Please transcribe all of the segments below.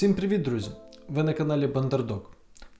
Всім привіт, друзі! Ви на каналі Бандердог.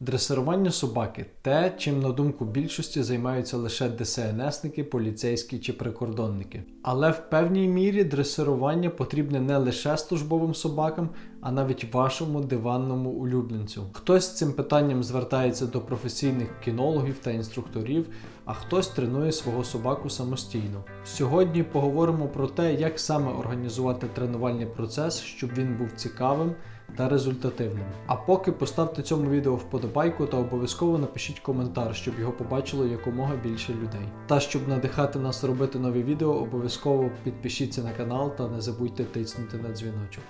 Дресирування собаки те, чим, на думку більшості, займаються лише ДСНСники, поліцейські чи прикордонники. Але в певній мірі дресирування потрібне не лише службовим собакам, а навіть вашому диванному улюбленцю. Хтось з цим питанням звертається до професійних кінологів та інструкторів, а хтось тренує свого собаку самостійно. Сьогодні поговоримо про те, як саме організувати тренувальний процес, щоб він був цікавим та результативним. А поки поставте цьому відео вподобайку та обов'язково напишіть коментар, щоб його побачило якомога більше людей. Та щоб надихати нас робити нові відео, обов'язково підпишіться на канал та не забудьте тиснути на дзвіночок.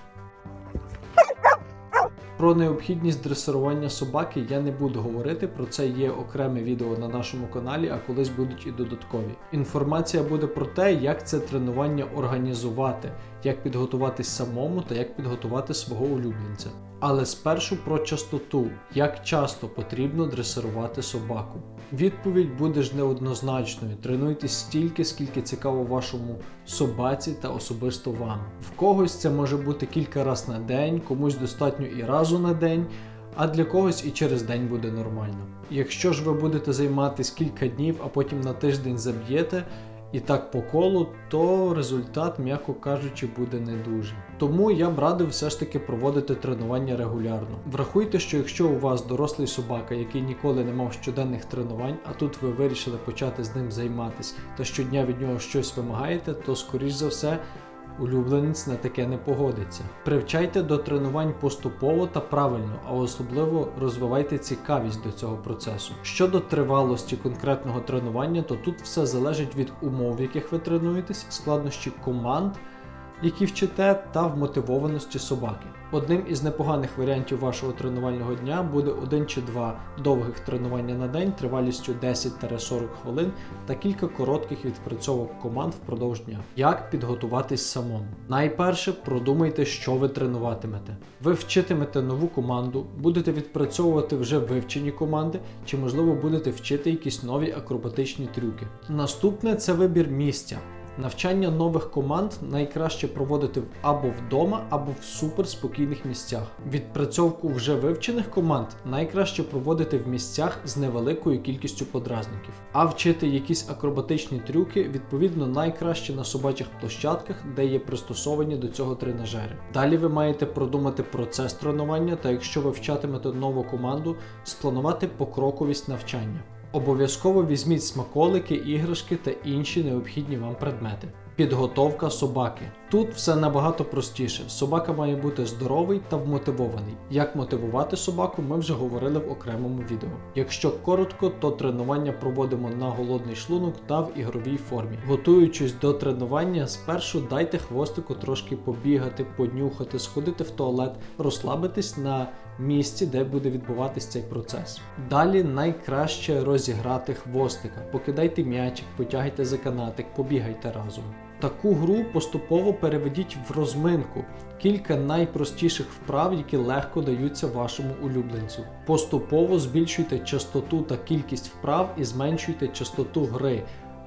Про необхідність дресирування собаки я не буду говорити. Про це є окреме відео на нашому каналі, а колись будуть і додаткові. Інформація буде про те, як це тренування організувати, як підготуватись самому та як підготувати свого улюбленця. Але спершу про частоту, як часто потрібно дресирувати собаку. Відповідь буде ж неоднозначною. Тренуйтесь стільки, скільки цікаво вашому собаці та особисто вам. В когось це може бути кілька разів на день, комусь достатньо і разу на день. А для когось і через день буде нормально. Якщо ж ви будете займатися кілька днів, а потім на тиждень заб'єте, і так по колу, то результат, м'яко кажучи, буде не дуже. Тому я б радив все ж таки проводити тренування регулярно. Врахуйте, що якщо у вас дорослий собака, який ніколи не мав щоденних тренувань, а тут ви вирішили почати з ним займатися та щодня від нього щось вимагаєте, то скоріш за все. Улюбленець на таке не погодиться. Привчайте до тренувань поступово та правильно, а особливо розвивайте цікавість до цього процесу. Щодо тривалості конкретного тренування, то тут все залежить від умов, в яких ви тренуєтесь, складнощі команд, які вчите, та вмотивованості собаки. Одним із непоганих варіантів вашого тренувального дня буде один чи два довгих тренування на день тривалістю 10-40 хвилин та кілька коротких відпрацьовок команд впродовж дня. Як підготуватись самому? Найперше продумайте, що ви тренуватимете. Ви вчитимете нову команду, будете відпрацьовувати вже вивчені команди, чи можливо будете вчити якісь нові акробатичні трюки. Наступне це вибір місця. Навчання нових команд найкраще проводити або вдома, або в суперспокійних місцях. Відпрацьовку вже вивчених команд найкраще проводити в місцях з невеликою кількістю подразників. А вчити якісь акробатичні трюки відповідно найкраще на собачих площадках, де є пристосовані до цього тренажери. Далі ви маєте продумати процес тренування, та якщо ви вчатимете нову команду, спланувати покроковість навчання. Обов'язково візьміть смаколики, іграшки та інші необхідні вам предмети. Підготовка собаки. Тут все набагато простіше. Собака має бути здоровий та вмотивований. Як мотивувати собаку, ми вже говорили в окремому відео. Якщо коротко, то тренування проводимо на голодний шлунок та в ігровій формі. Готуючись до тренування, спершу дайте хвостику трошки побігати, понюхати, сходити в туалет, розслабитись на місці, де буде відбуватись цей процес. Далі найкраще розіграти хвостика. Покидайте м'ячик, потягайте за канатик, побігайте разом. Таку гру поступово переведіть в розминку, кілька найпростіших вправ, які легко даються вашому улюбленцю. Поступово збільшуйте частоту та кількість вправ і зменшуйте частоту гри.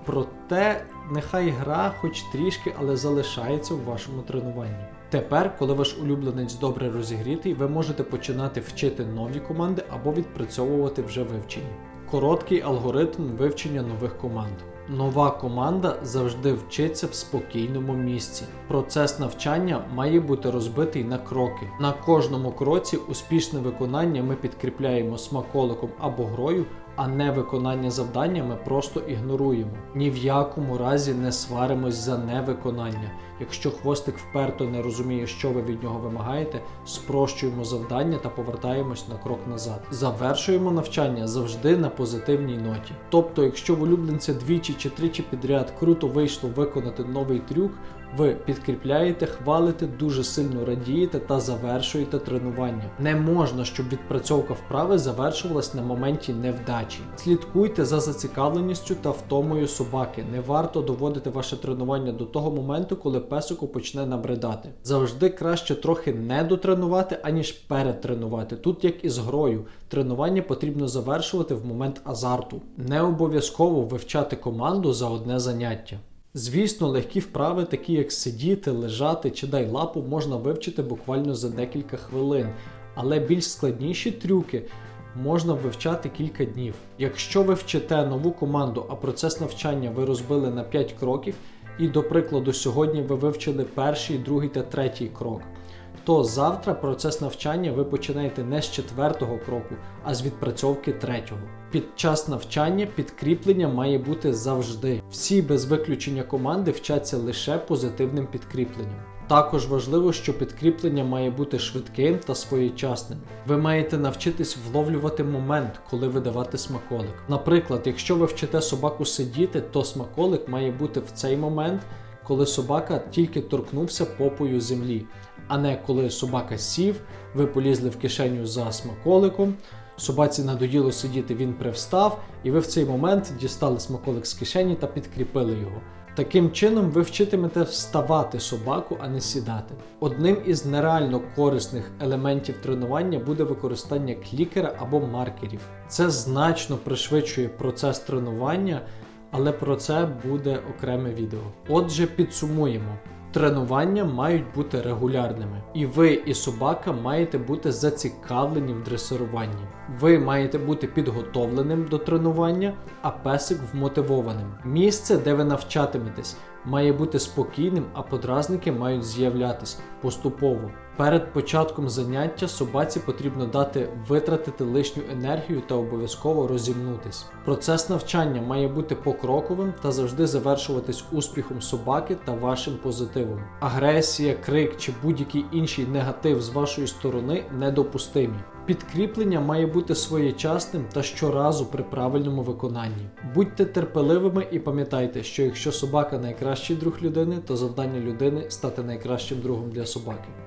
Проте нехай гра, хоч трішки, але залишається в вашому тренуванні. Тепер, коли ваш улюбленець добре розігрітий, ви можете починати вчити нові команди або відпрацьовувати вже вивчені. Короткий алгоритм вивчення нових команд. Нова команда завжди вчиться в спокійному місці. Процес навчання має бути розбитий на кроки. На кожному кроці успішне виконання ми підкріпляємо смаколиком або грою, а не виконання завдання ми просто ігноруємо. Ні в якому разі не сваримось за невиконання. Якщо хвостик вперто не розуміє, що ви від нього вимагаєте, спрощуємо завдання та повертаємось на крок назад. Завершуємо навчання завжди на позитивній ноті. Тобто, якщо в улюбленця двічі чи тричі підряд круто вийшло виконати новий трюк, ви підкріпляєте, хвалите, дуже сильно радієте та завершуєте тренування. Не можна, щоб відпрацьовка вправи завершувалась на моменті невдачі. Слідкуйте за зацікавленістю та втомою собаки. Не варто доводити ваше тренування до того моменту, коли песику почне набридати. Завжди краще трохи не дотренувати, аніж перетренувати. Тут як і з грою, тренування потрібно завершувати в момент азарту. Не обов'язково вивчати команду за одне заняття. Звісно, легкі вправи, такі як сидіти, лежати чи дай лапу, можна вивчити буквально за декілька хвилин, але більш складніші трюки можна вивчати кілька днів. Якщо ви вчите нову команду, а процес навчання ви розбили на 5 кроків, і, до прикладу, сьогодні ви вивчили перший, другий та третій крок, то завтра процес навчання ви починаєте не з четвертого кроку, а з відпрацьовки третього. Під час навчання підкріплення має бути завжди. Всі без виключення команди вчаться лише позитивним підкріпленням. Також важливо, що підкріплення має бути швидким та своєчасним. Ви маєте навчитись вловлювати момент, коли видавати смаколик. Наприклад, якщо ви вчите собаку сидіти, то смаколик має бути в цей момент, коли собака тільки торкнувся попою землі, а не коли собака сів, ви полізли в кишеню за смаколиком. Собаці надоїло сидіти, він привстав, і ви в цей момент дістали смаколик з кишені та підкріпили його. Таким чином, ви вчитимете вставати собаку, а не сідати. Одним із нереально корисних елементів тренування буде використання клікера або маркерів. Це значно пришвидшує процес тренування, але про це буде окреме відео. Отже, підсумуємо. Тренування мають бути регулярними, і ви і собака маєте бути зацікавлені в дресируванні. Ви маєте бути підготовленим до тренування, а песик вмотивованим. Місце, де ви навчатиметесь, має бути спокійним, а подразники мають з'являтись поступово. Перед початком заняття собаці потрібно дати витратити лишню енергію та обов'язково розімнутись. Процес навчання має бути покроковим та завжди завершуватись успіхом собаки та вашим позитивом. Агресія, крик чи будь-який інший негатив з вашої сторони недопустимі. Підкріплення має бути своєчасним та щоразу при правильному виконанні. Будьте терпеливими і пам'ятайте, що якщо собака найкращий друг людини, то завдання людини стати найкращим другом для собаки.